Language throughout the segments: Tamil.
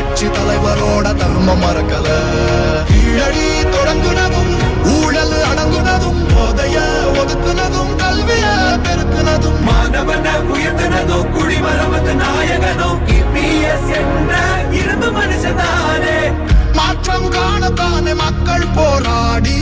புரட்சி தலைவரோட தர்மம் மறக்கல. கீழடி தொடங்குனதும் ஊழல் அடங்குனதும் போதைய ஒதுக்குனதும் கல்விய பெருக்குனதும். மாணவன உயர்த்தினதோ குடிமரமத்து நாயகனோ இபிஎஸ் என்ற இரும்பு மனுஷனானே மாற்றம் காணத்தானே மக்கள் போராடி.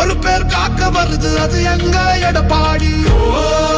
ஒரு பேர் காக்க வருது அது எங்க எடப்பாடி? புரட்சி